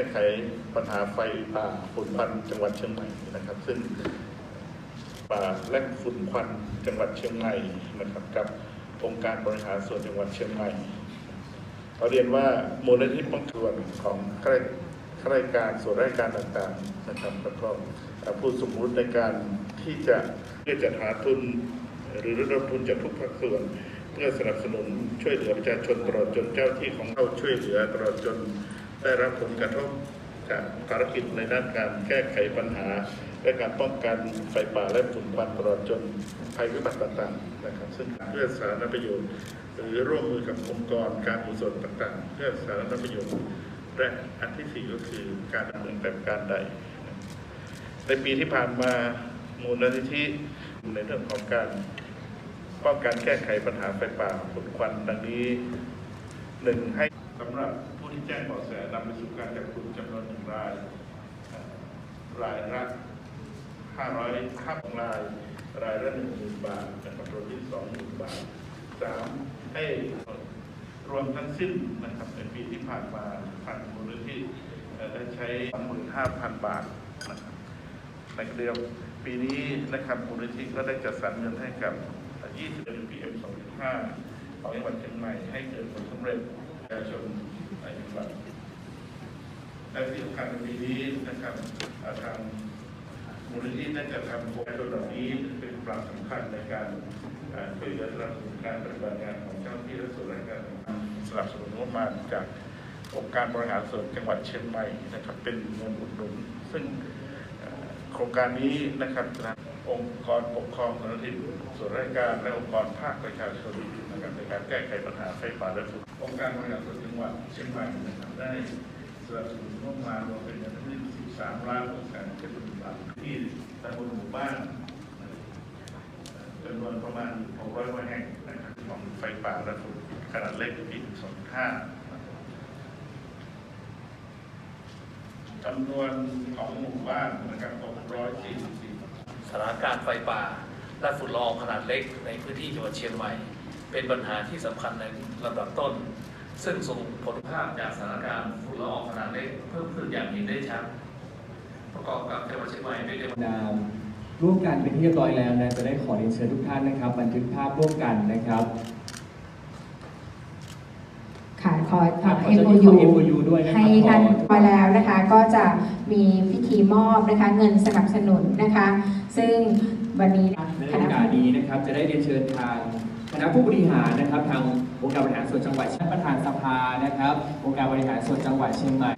ก้ไขปัญหาไฟป่าฝุ่นควันจังหวัดเชียงใหม่นะครับ ซึ่งป่าและฝุ่นควันจังหวัดเชียงใหม่นะครับกับองค์การบริหารส่วนจังหวัดเชียงใหม่เราเรียนว่ามูลนิธิป้องกันของข้าราชข้าราชการส่วนราชการต่างๆนะครับแล้วก็ผู้สมมุติในการที่จะเพื่อจัดหาทุน หรือระดมทุนจากทุกภาคส่วน เพื่อสนับสนุนช่วยเหลือประชาชนตลอดจนเจ้าที่ของเราช่วยเหลือตลอดจน ได้รับผลกระทบจากภารกิจในด้านการแก้ไขปัญหา และการป้องกันไฟป่าและฝุ่นควันตลอดจนภัยพิบัติต่างๆนะครับ ซึ่งเพื่อสาธารณประโยชน์ หรือร่วมมือกับองค์กรการกุศลต่างๆ เพื่อสาธารณประโยชน์และอันที่สี่ก็คือการดำเนินแบบการใด ในปีที่ผ่านมามูลนิธิในเรื่องของการป้องกันแก้ไขปัญหาไฟป่าฝุ่นควันดังนี้หนึ่งให้สำหรับ ที่แจ้งเบาะแสนำไปสู่การจับกลุ่มจำนวนหนึ่งราย รายละห้าร้อยห้าของราย รายละหนึ่งหมื่นบาทนะครับรวมที่สองหมื่นบาทสามให้รวมทั้งสิ้นนะครับในปีที่ผ่านมาทางมูลนิธิได้ใช้สองหมื่นห้าพันบาทนะครับในเดือนปีนี้นะครับมูลนิธิก็ได้จัดสรรเงินให้กับ 20 PM 2.5ของจังหวัดเชียงใหม่ให้เกิดผลสำเร็จประชาชน และที่สำคัญในปีนี้นะครับอ่าทางมูลนิธิได้จัดทำโครงการเหล่านี้เป็นปรับสำคัญในการช่วยเหลือสนับสนุนการปฏิบัติงานของเจ้าหน้าที่และส่วนราชการสนับสนุนงบประมาณจากองค์การบริหารส่วนจังหวัดเชียงใหม่นะครับเป็นเงินอุดหนุนซึ่งโครงการนี้นะครับองค์กรปกครองส่วนท้นส่วนราชการและองค์กรภาคประชาชนนะครับในการแก้ไขปัญหาไฟป่าและฝุ่นองค์การบริหารส่วนจังหวัดเชียงใหม่นะครับได้ นับสนุนงบประมาณรวมเป็นเงินทั้งสิ้น13ล้าน6แสนเจ็ดหมื่นบาทที่ตำบลหมู่บ้านจำนวนประมาณ 600กว่าแห่งนะครับของไฟป่าและฝุ่นขนาดเล็กปี25จำนวนของหมู่บ้านนะครับ644สถานการณ์ไฟป่าและฝุ่นละอองขนาดเล็กในพื้นที่จังหวัดเชียงใหม่ เป็นปัญหาที่สำคัญในลำดับต้น ซึ่งส่งผลภาพจากสถานการณ์ฝุ่นละอองขนาดเล็กเพิ่มขึ้นอย่างเห็นได้ชัด ประกอบกับจังหวัดเชียงใหม่เป็นจังหวัดนามร่วมกันเป็นที่เรียบร้อยแล้วนะจะได้ขอเรียนเชิญทุกท่านนะครับ บันทึกภาพร่วมกันนะครับค่ะขอครัขบอขอเชิญที่ขอ MOU MOU ด้วยนะครับให้ท่านขอพอแล้วนะคะ ก็จะมีพิธีมอบนะคะ เงินสนับสนุนนะคะ ซึ่งวันนี้ในคโอณะกาสนี้นะครับ จะได้เรียนเชิญทาง คณะผู้บริหารนะครับ ทางองค์การบริหารส่วนจังหวัดชั้นประธานสภานะครับองค์การบริหารส่วนจังหวัดเชียงใหม่